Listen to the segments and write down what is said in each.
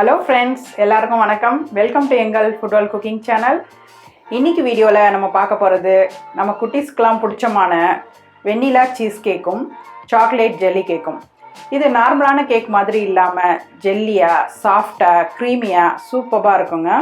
Hello friends எல்லாருக்கும் வணக்கம். Welcome to எங்கள் ஃபுட்பால் குக்கிங் சேனல் இன்னைக்கு வீடியோவில் நம்ம பார்க்க போகிறது நம்ம குட்டீஸ்க்கெலாம் பிடிச்சமான வெண்ணிலா சீஸ் கேக்கும் சாக்லேட் ஜெல்லி கேக்கும் இது நார்மலான கேக் மாதிரி இல்லாமல் ஜெல்லியாக சாஃப்டாக க்ரீமியாக சூப்பராக இருக்குங்க.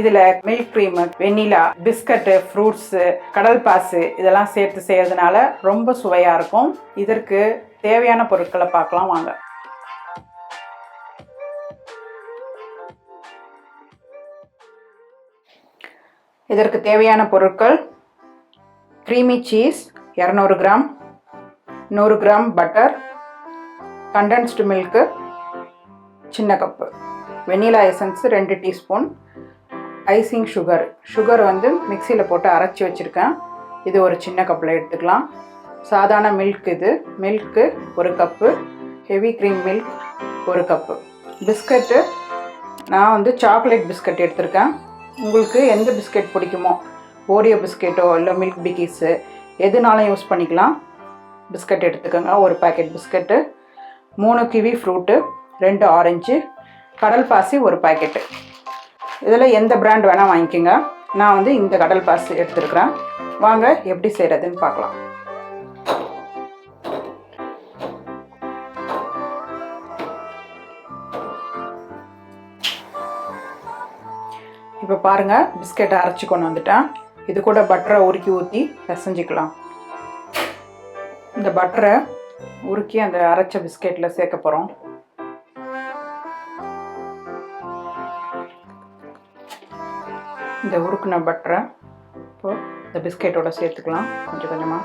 இதில் milk cream vanilla biscuit fruits கடல் பாசு இதெல்லாம் சேர்த்து செய்கிறதுனால ரொம்ப சுவையாக இருக்கும். இதற்கு தேவையான பொருட்களை பார்க்கலாம் வாங்க. இதற்கு தேவையான பொருட்கள் க்ரீமி சீஸ் இரநூறு கிராம் நூறு கிராம் பட்டர் கண்டென்ஸ்டு மில்க்கு சின்ன கப்பு வெண்ணிலா எசன்ஸ் ரெண்டு டீஸ்பூன் ஐசிங் சுகர் சுகர் வந்து மிக்சியில் போட்டு அரைச்சி வச்சுருக்கேன். இது ஒரு சின்ன கப்பில் எடுத்துக்கலாம். சாதாரண மில்க் இது. மில்க்கு ஒரு கப்பு ஹெவி க்ரீம் மில்க் ஒரு கப்பு பிஸ்கட்டு நான் வந்து சாக்லேட் பிஸ்கட் எடுத்திருக்கேன். உங்களுக்கு எந்த பிஸ்கெட் பிடிக்குமோ? ஓரியோ பிஸ்கெட்டோ இல்லை மில்க் பிக்கீஸு எதுனாலும் யூஸ் பண்ணிக்கலாம். பிஸ்கட் எடுத்துக்கோங்க. ஒரு பாக்கெட் பிஸ்கட்டு மூணு கிவி ஃப்ரூட்டு ரெண்டு ஆரஞ்சு கடல் பாசி ஒரு பாக்கெட்டு இதில் எந்த பிராண்ட் வேணால் வாங்கிக்கோங்க. நான் வந்து இந்த கடல் பாசி எடுத்துருக்குறேன். வாங்க எப்படி செய்கிறதுன்னு பார்க்கலாம். இப்போ பாருங்கள் பிஸ்கெட்டை அரைச்சி கொண்டு வந்துட்டேன். இது கூட பட்டரை உருக்கி ஊற்றி பிசைஞ்சிக்கலாம். இந்த பட்டரை உருக்கி அந்த அரைச்ச பிஸ்கெட்டில் சேர்க்க போகிறோம் இந்த உருக்குன பட்டரை இப்போ இந்த பிஸ்கெட்டோட சேர்த்துக்கலாம் கொஞ்சம் கொஞ்சமாக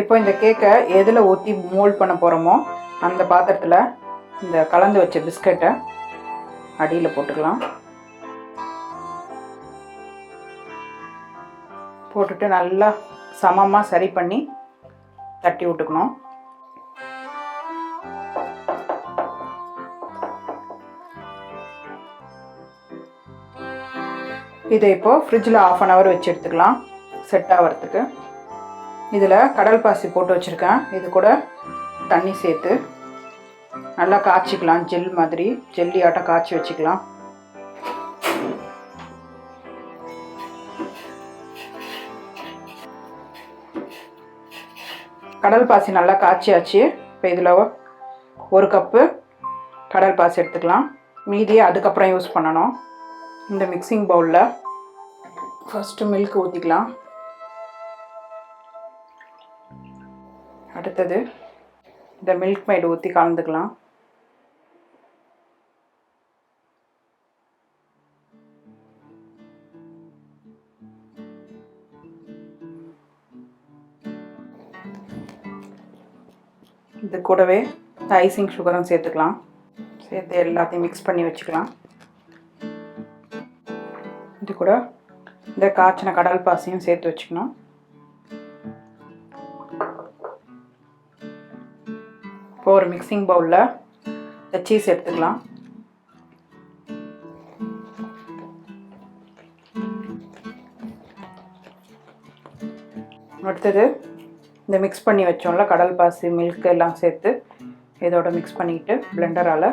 இப்போ இந்த கேக்கை எதில் ஊற்றி மோல்ட் பண்ண போகிறோமோ அந்த பாத்திரத்தில் இந்த கலந்து வச்ச பிஸ்கட்டை அடியில் போட்டுக்கலாம். போட்டுட்டு நல்லா சமமாக சரி பண்ணி தட்டி விட்டுக்கணும். இதை இப்போது ஃப்ரிட்ஜில் ஆஃப் அன் ஹவர் வச்சு எடுத்துக்கலாம். செட் ஆகிறதுக்கு இதில் கடல் பாசி போட்டு வச்சுருக்கேன். இது கூட தண்ணி சேர்த்து நல்லா காய்ச்சிக்கலாம். ஜெல் மாதிரி ஜெல்லி ஆட்டம் காய்ச்சி வச்சுக்கலாம். கடல் பாசி நல்லா காய்ச்சியாச்சு. இப்போ இதில் ஒரு கப்பு கடல் பாசி எடுத்துக்கலாம். மீதியை அதுக்கப்புறம் யூஸ் பண்ணணும். இந்த மிக்சிங் பவுலில் ஃபஸ்ட்டு மில்க் ஊற்றிக்கலாம் அடுத்தது இந்த மில்க் மைடு ஊற்றி கலந்துக்கலாம். இது கூடவே இந்த ஐசிங் சுகரும் சேர்த்துக்கலாம். சேர்த்து எல்லாத்தையும் மிக்ஸ் பண்ணி வச்சுக்கலாம். இது கூட இந்த காய்ச்சின கடல் பாசியும் சேர்த்து வச்சுக்கணும். இப்போ ஒரு மிக்சிங் பவுலில் இந்த சீஸ் எடுத்துக்கலாம். அடுத்தது இந்த மிக்ஸ் பண்ணி வச்சோம்ல கடல் பாசி மில்க் எல்லாம் சேர்த்து இதோட மிக்ஸ் பண்ணிக்கிட்டு பிளெண்டரால்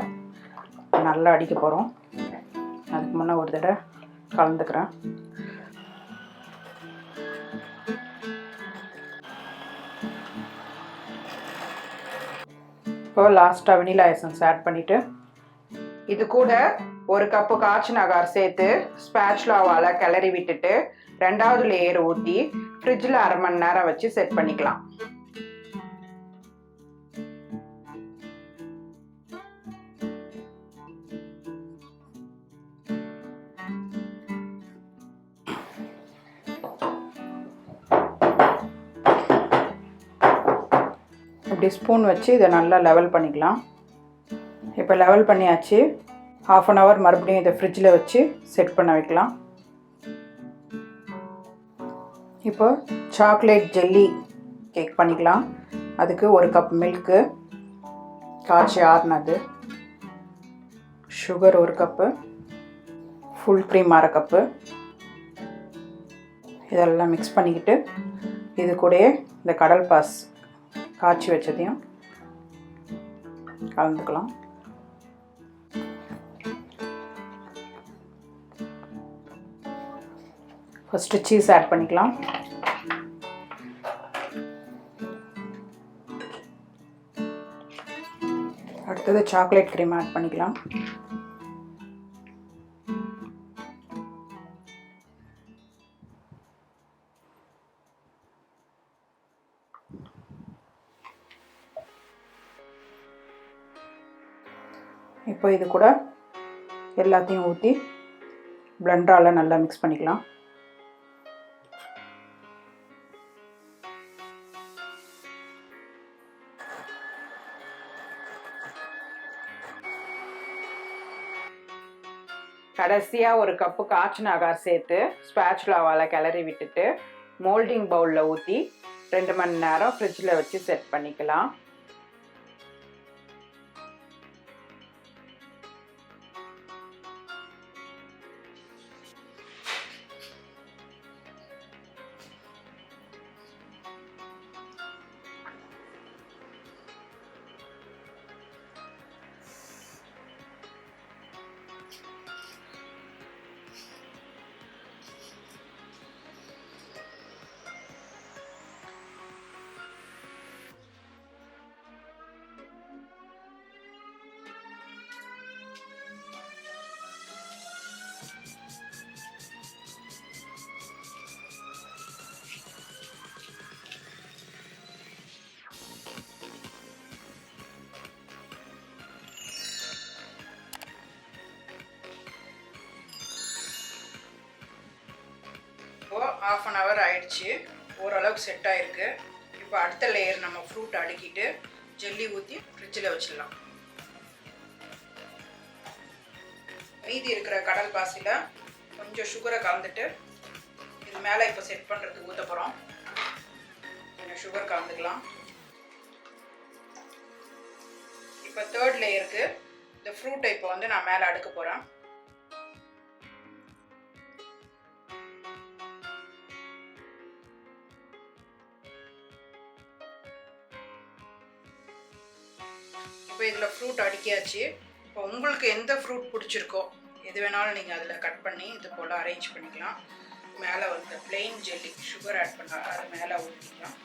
நல்லா அடிக்க போகிறோம் அதுக்கு முன்னே ஒரு தடவை கலந்துக்கிறேன். இப்போ லாஸ்ட்டாக வெனிலா எசன்ஸ் ஆட் பண்ணிவிட்டு இது கூட ஒரு கப்பு காய்ச்சின அகார் சேர்த்து ஸ்பேச்லாவால் கிளறி விட்டுட்டு ரெண்டாவது லேயர் ஊற்றி ஃப்ரிட்ஜில் அரை மணி நேரம் வச்சு செட் பண்ணிக்கலாம். இப்படி ஸ்பூன் வச்சு இதை நல்லா லெவல் பண்ணிக்கலாம். இப்போ லெவல் பண்ணியாச்சு. ஹாஃப் அன் ஹவர் மறுபடியும் இதை ஃப்ரிட்ஜில் வச்சு செட் பண்ண வைக்கலாம். இப்போ சாக்லேட் ஜெல்லி கேக் பண்ணிக்கலாம். அதுக்கு ஒரு கப் மில்க்கு காய்ச்சி ஆறுனது. சுகர் ஒரு கப்பு ஃபுல் க்ரீம் அரை கப்பு இதெல்லாம் மிக்ஸ் பண்ணிக்கிட்டு இது கூடயே இந்த கடல் பாஸ் காய்ச்சி வச்சதையும் கலந்துக்கலாம். ஃபஸ்ட்டு சீஸ் ஆட் பண்ணிக்கலாம். அடுத்தது சாக்லேட் க்ரீம் ஆட் பண்ணிக்கலாம். இப்போ இது கூட எல்லாத்தையும் ஊற்றி பிளண்டரால் நல்லா மிக்ஸ் பண்ணிக்கலாம். கடைசியாக ஒரு கப்பு காய்ச்சின அகார் சேர்த்து ஸ்பேச்சுலாவால் கிளறி விட்டுட்டு மோல்டிங் பவுலில் ஊற்றி ரெண்டு மணி நேரம் ஃப்ரிட்ஜில் வச்சு செட் பண்ணிக்கலாம். ஆஃப் அன் ஹவர் ஆயிடுச்சு. ஓரளவுக்கு செட் ஆயிருக்கு. இப்போ அடுத்த லேயர் நம்ம ஃப்ரூட் அடுக்கிட்டு ஜெல்லி ஊற்றி ஃப்ரிட்ஜில் வச்சிடலாம். மீதி இருக்கிற கடல் பாசியில் கொஞ்சம் சுகரை கலந்துட்டு இது மேலே இப்போ செட் பண்ணுறதுக்கு ஊற்ற போகிறோம் கொஞ்சம் சுகர் கலந்துக்கலாம். இப்போ தேர்ட் லேயருக்கு இந்த ஃப்ரூட்டை இப்போ வந்து நான் மேலே அடுக்க போகிறேன் இப்போ இதில் ஃப்ரூட் அடுக்கியாச்சு. இப்போ உங்களுக்கு எந்த ஃப்ரூட் பிடிச்சிருக்கோ எது வேணாலும் நீங்கள் அதில் கட் பண்ணி இது போல் அரேஞ்ச் பண்ணிக்கலாம். மேலே வந்து பிளெயின் ஜெல்லி சுகர் ஆட் பண்ண அது மேலே ஊற்றிக்கலாம்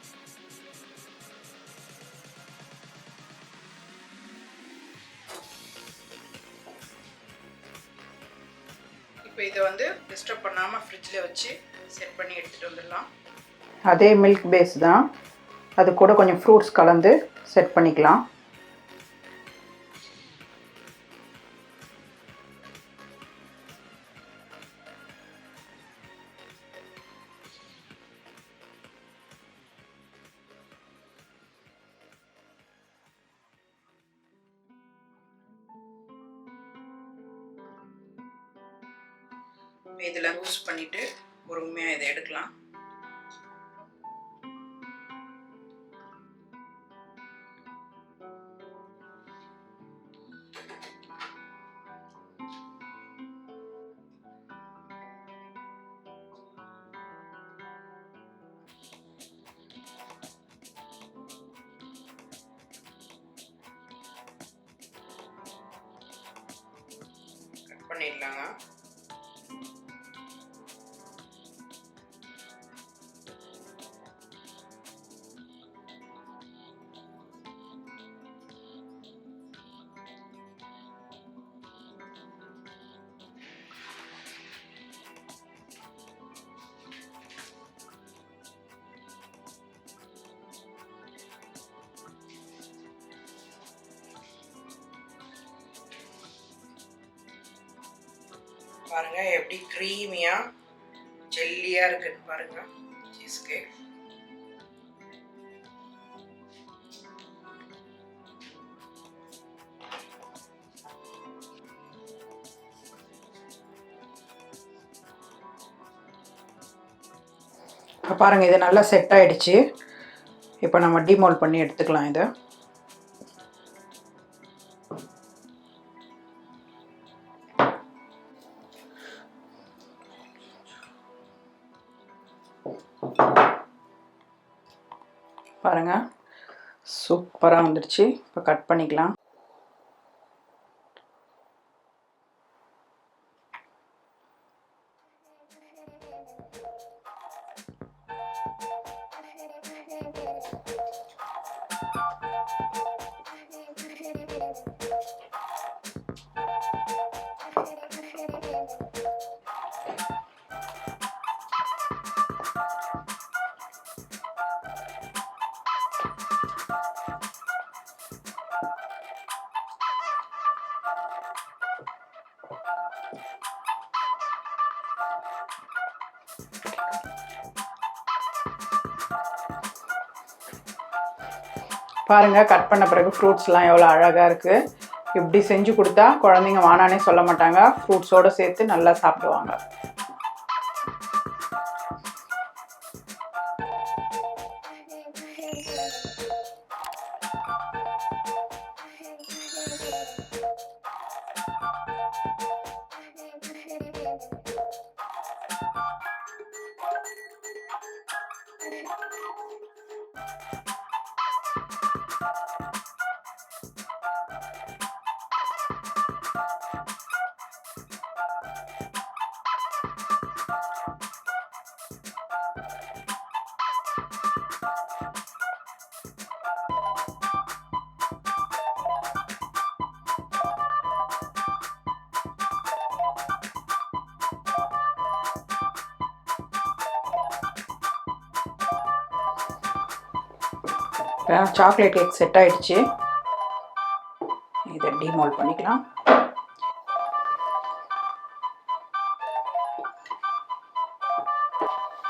இப்போ இதை வந்து டிஸ்டர்ப் பண்ணாமல் ஃப்ரிட்ஜில் வச்சு செட் பண்ணி எடுத்துகிட்டு வந்துடலாம். அதே மில்க் பேஸ் தான். அது கூட கொஞ்சம் ஃப்ரூட்ஸ் கலந்து செட் பண்ணிக்கலாம். இதில் யூஸ் பண்ணிவிட்டு பொறுமையாக இதை எடுக்கலாம். கட் பண்ணிடலாங்க பாருங்க எப்படி க்ரீமியா ஜெல்லியா இருக்குன்னு பாருங்க. Cheese cake. பாருங்க இது நல்லா செட் ஆயிடுச்சு. இப்போ நம்ம டிமோல் பண்ணி எடுத்துக்கலாம் இதை. பாருங்கள் சூப்பராக வந்துடுச்சு. இப்போ கட் பண்ணிக்கலாம். பாருங்கள் கட் பண்ண பிறகு ஃப்ரூட்ஸ்லாம் எவ்வளோ அழகாக இருக்குது இப்படி செஞ்சு கொடுத்தா குழந்தைங்க வானானே சொல்ல மாட்டாங்க. ஃப்ரூட்ஸோடு சேர்த்து நல்லா சாப்பிடுவாங்க. சாக்லேட் கேக் செட் ஆயிடுச்சு. இதை டிமோல் பண்ணிக்கலாம்.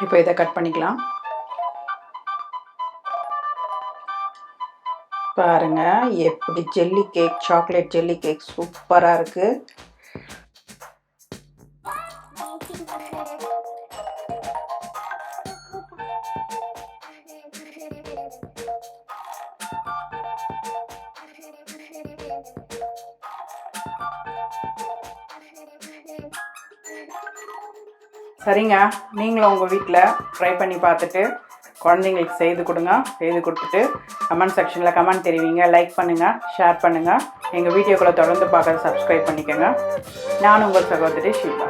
இப்போ இதை கட் பண்ணிக்கலாம். பாருங்க எப்படி jelly cake chocolate jelly cake சூப்பராக இருக்குது சரிங்க. நீங்களும் உங்கள் வீட்டில் ட்ரை பண்ணி பார்த்துட்டு குழந்தைங்களுக்கு செய்து கொடுங்க. செய்து கொடுத்துட்டு கமெண்ட் செக்ஷனில் கமெண்ட் தெரிவிங்க. லைக் பண்ணுங்கள் ஷேர் பண்ணுங்கள் எங்கள் வீடியோக்களை தொடர்ந்து பார்க்க சப்ஸ்கிரைப் பண்ணிக்கோங்க. நான் உங்கள் சகோதரி ஷீலா